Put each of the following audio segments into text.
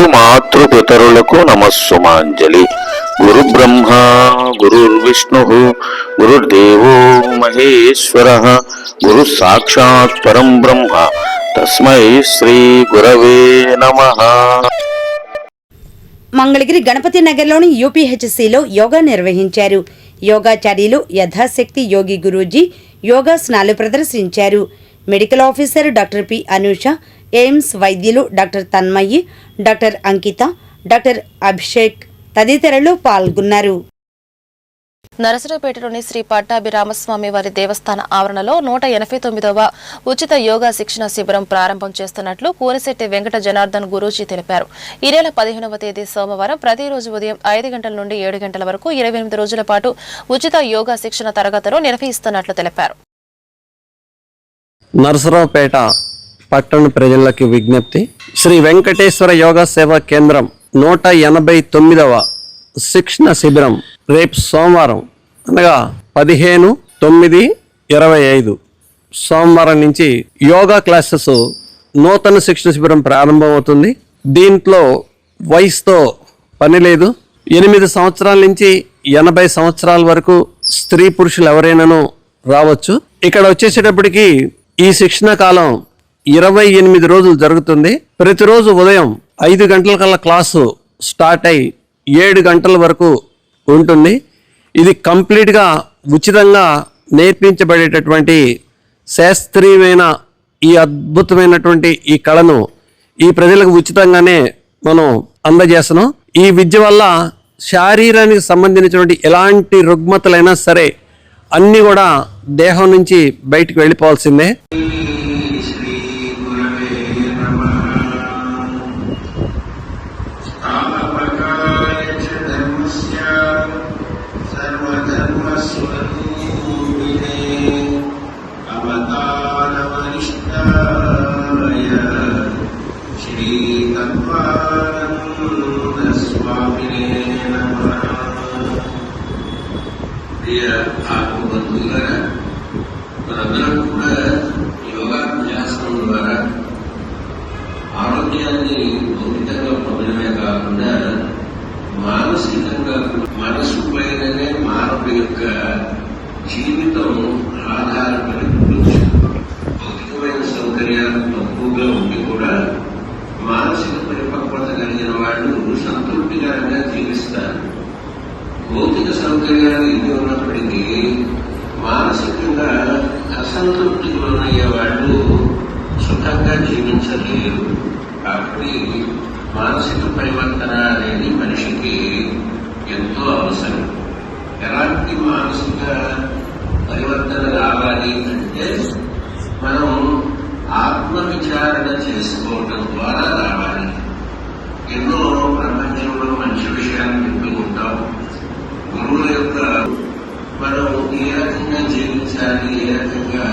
గురు మాతృపితరులకు నమస్సుమాంజలి గురు బ్రహ్మ గురుర్విష్ణు గురుర్దేవో మహేశ్వర గురు సాక్షాత్ పరం బ్రహ్మ తస్మై శ్రీ గురవే నమ మంగళగిరి గణపతి నగర్లోని యూపీహెచ్సిలో యోగా నిర్వహించారు. యోగాచార్యులు యథాశక్తి యోగి గురూజీ యోగాసనాలు ప్రదర్శించారు. Medical officer doctor P Anusha AIIMS వైద్యులు doctor Tanmayi doctor Ankita doctor Abhishek తదితరులు పాల్గొన్నారు. నరసరావుపేటలోని శ్రీ పట్టాభిరామస్వామి వారి దేవస్థాన ఆవరణలో నూట ఎనభై తొమ్మిదవ ఉచిత యోగా శిక్షణ శిబిరం ప్రారంభం చేస్తున్నట్లు కూరశెట్టి వెంకట జనార్దన్ గురూజీ తెలిపారు. ఈ నెల పదిహేనవ తేదీ సోమవారం ప్రతిరోజు ఉదయం ఐదు గంటల నుండి ఏడు గంటల వరకు ఇరవై ఎనిమిది రోజుల పాటు ఉచిత యోగా శిక్షణ తరగతులు నిర్వహిస్తున్నట్లు తెలిపారు. నరసరావుపేట పట్టణ ప్రజలకి విజ్ఞప్తి. శ్రీ వెంకటేశ్వర యోగా సేవా కేంద్రం నూట ఎనభై తొమ్మిదవ శిక్షణ శిబిరం రేపు సోమవారం అనగా పదిహేను తొమ్మిది ఇరవై ఐదు. సోమవారం నుంచి యోగా క్లాసెస్ నూతన శిక్షణ శిబిరం ప్రారంభమవుతుంది. దీంట్లో వయసుతో పని లేదు. ఎనిమిది సంవత్సరాల నుంచి ఎనభై సంవత్సరాల వరకు స్త్రీ పురుషులు ఎవరైనాను రావచ్చు. ఇక్కడ వచ్చేసేటప్పటికి ఈ శిక్షణ కాలం ఇరవై ఎనిమిది రోజులు జరుగుతుంది. ప్రతిరోజు ఉదయం ఐదు గంటల కల్లా క్లాసు స్టార్ట్ అయి ఏడు గంటల వరకు ఉంటుంది. ఇది కంప్లీట్గా ఉచితంగా నేర్పించబడేటటువంటి శాస్త్రీయమైన ఈ అద్భుతమైనటువంటి ఈ కళను ఈ ప్రజలకు ఉచితంగానే మనం అందజేస్తున్నాం. ఈ విద్య వల్ల శారీరానికి సంబంధించినటువంటి ఎలాంటి రుగ్మతలైనా సరే అన్నీ కూడా దేహం నుంచి బయటికి వెళ్ళిపోవాల్సిందే. స్వామినే నమ ప్రియ ఆత్మబంధువులరా మనందరం కూడా యోగాభ్యాసం ద్వారా ఆరోగ్యాన్ని భౌతికంగా పొందడమే కాకుండా మానసికంగా మనసు పైననే మానవ యొక్క జీవితం ఆధారపడి ఉంటుంది. భౌతికమైన సౌకర్యాలు తక్కువగా ఉండి కూడా మానసిక పరిపక్వత కలిగిన వాళ్ళు సంతృప్తికరంగా జీవిస్తారు. భౌతిక సౌకర్యాలు ఎన్ని ఉన్నప్పటికీ మానసికంగా అసంతృప్తికి లోనయ్యే వాళ్ళు సుఖంగా జీవించలేరు కాబట్టి మానసిక పరివర్తన అనేది మనిషికి ఎంతో అవసరం. ఎలాంటి మానసిక పరివర్తన రావాలి అంటే మనం ఆత్మ విచారణ చేసుకోవడం ద్వారా రావాలి. ఎన్నో ప్రపంచంలో మంచి విషయాలు వింటూ ఉంటాం. గురువుల యొక్క మనం ఏ రకంగా జీవించాలి ఏ రకంగా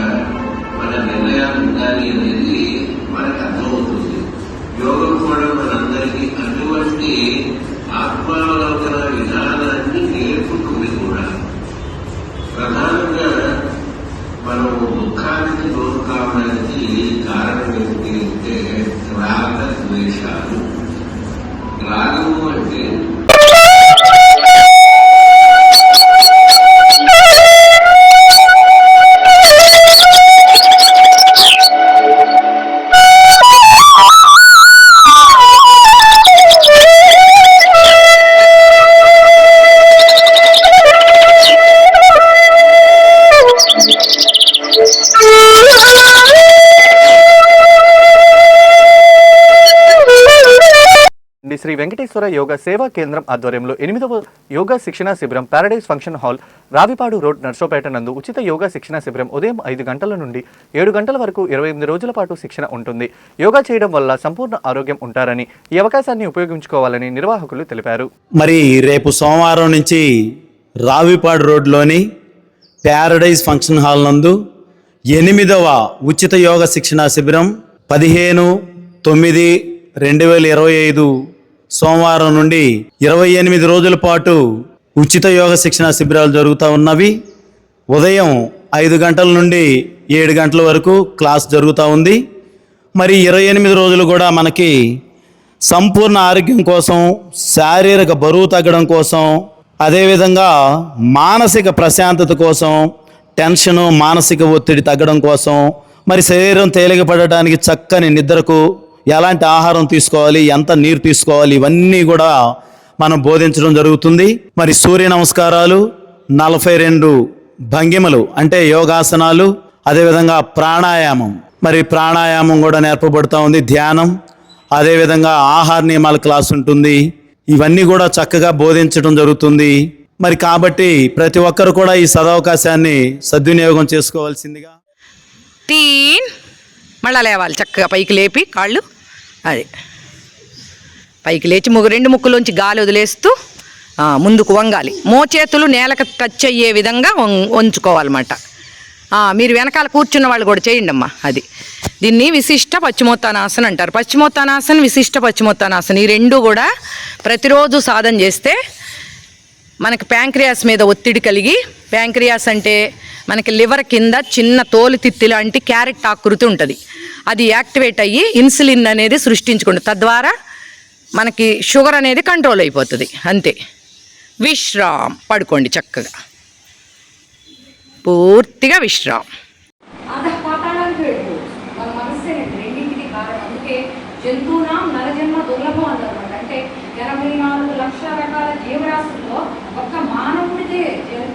మన నిర్ణయాలు ఉండాలి అనేది మనకు అర్థమవుతుంది. యోగం కూడా మనందరికీ అటువంటి ఆత్మావలోకన విధానం డి శ్రీ వెంకటేశ్వర యోగా సేవా కేంద్రం ఆధ్వర్యంలో ఎనిమిదవ యోగా శిక్షణ శిబిరం paradise function hall Ravipadu road Narsopeta నందు ఉచిత యోగా శిక్షణ శిబిరం ఉదయం ఐదు గంటల నుండి ఏడు గంటల వరకు ఇరవై ఎనిమిది రోజుల పాటు శిక్షణ ఉంటుంది. యోగా చేయడం వల్ల సంపూర్ణ ఆరోగ్యం ఉంటారని ఈ అవకాశాన్ని ఉపయోగించుకోవాలని నిర్వాహకులు తెలిపారు. మరి రేపు సోమవారం నుంచి రావిపాడు రోడ్లోని ప్యారడైజ్ ఫంక్షన్ హాల్ నందు ఎనిమిదవ ఉచిత యోగ శిక్షణ శిబిరం పదిహేను తొమ్మిది రెండు వేల ఇరవై ఐదు సోమవారం నుండి ఇరవై ఎనిమిది రోజుల పాటు ఉచిత యోగ శిక్షణ శిబిరాలు జరుగుతూ ఉన్నవి. ఉదయం ఐదు గంటల నుండి ఏడు గంటల వరకు క్లాస్ జరుగుతూ ఉంది. మరి ఇరవై ఎనిమిది రోజులు కూడా మనకి సంపూర్ణ ఆరోగ్యం కోసం శారీరక బరువు తగ్గడం కోసం అదేవిధంగా మానసిక ప్రశాంతత కోసం టెన్షను మానసిక ఒత్తిడి తగ్గడం కోసం మరి శరీరం తేలికపడటానికి చక్కని నిద్రకు ఎలాంటి ఆహారం తీసుకోవాలి ఎంత నీరు తీసుకోవాలి ఇవన్నీ కూడా మనం బోధించడం జరుగుతుంది. మరి సూర్య నమస్కారాలు నలభై రెండు భంగిమలు అంటే యోగాసనాలు అదేవిధంగా ప్రాణాయామం. మరి ప్రాణాయామం కూడా నేర్పబడుతూ ఉంది ధ్యానం అదేవిధంగా ఆహార నియమాల క్లాస్ ఉంటుంది. ఇవన్నీ కూడా చక్కగా బోధించడం జరుగుతుంది. మరి కాబట్టి ప్రతి ఒక్కరు కూడా ఈ సదవకాశాన్ని సద్వినియోగం చేసుకోవాల్సిందిగా. తీన్ మళ్ళా లేవాలి చక్కగా పైకి లేపి కాళ్ళు. అది. పైకి లేచి ముగ్గు రెండు ముక్కులోంచి గాలి వదిలేస్తూ ముందుకు వంగాలి. మోచేతులు నేలకు టచ్ అయ్యే విధంగా వం- వంచుకోవాలన్నమాట. మీరు వెనకాల కూర్చున్న వాళ్ళు కూడా చేయండి అమ్మా అది. దీన్ని విశిష్ట పశ్చిమోత్తానాసన్ అంటారు. పశ్చిమోత్తానాసన్ విశిష్ట పశ్చిమోత్తానాసన్ ఈ రెండు కూడా ప్రతిరోజు సాధన చేస్తే మనకి ప్యాంక్రియాస్ మీద ఒత్తిడి కలిగి ప్యాంక్రియాస్ అంటే మనకి లివర్ కింద చిన్న తోలు తిత్తి లాంటి క్యారెట్ ఆకృతి ఉంటుంది. అది యాక్టివేట్ అయ్యి ఇన్సులిన్ అనేది సృష్టించుకుంటుంది. తద్వారా మనకి షుగర్ అనేది కంట్రోల్ అయిపోతుంది. అంతే. విశ్రామ్ పడుకోండి చక్కగా. పూర్తిగా విశ్రామ్ అధ నరజన్మ దుర్లభం అన్నమాట అంటే ఎనభై నాలుగు లక్షల రకాల జీవరాశుల్లో ఒక్క మానవుడిదే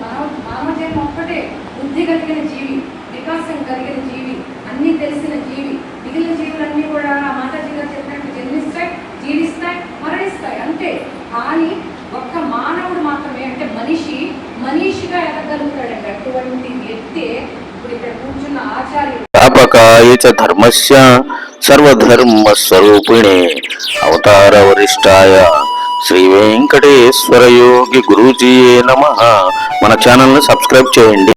మానవ మానవ జన్మ ఒక్కటే బుద్ధి కలిగిన జీవి వికాసం కలిగిన జీవి అన్నీ తెలిసిన జీవి మిగిలిన జీవులన్నీ కూడా ఆ మాతాజీ గారు చెప్పినట్టు జన్మిస్తాయి జీవిస్తాయి మరణిస్తాయి అంతే. కానీ ఒక్క మానవుడు మాత్రమే అంటే మనిషి మనిషిగా ఎదగలుగుతాడండి అటువంటి వ్యక్తే ఇప్పుడు ఇక్కడ కూర్చున్న ఆచార్యుడు. ధర్మస్య సర్వధర్మ స్వరూపిణి అవతార వరిష్టాయ శ్రీ వెంకటేశ్వర యోగి గురూజీయే నమ మన ఛానల్ని సబ్స్క్రైబ్ చేయండి.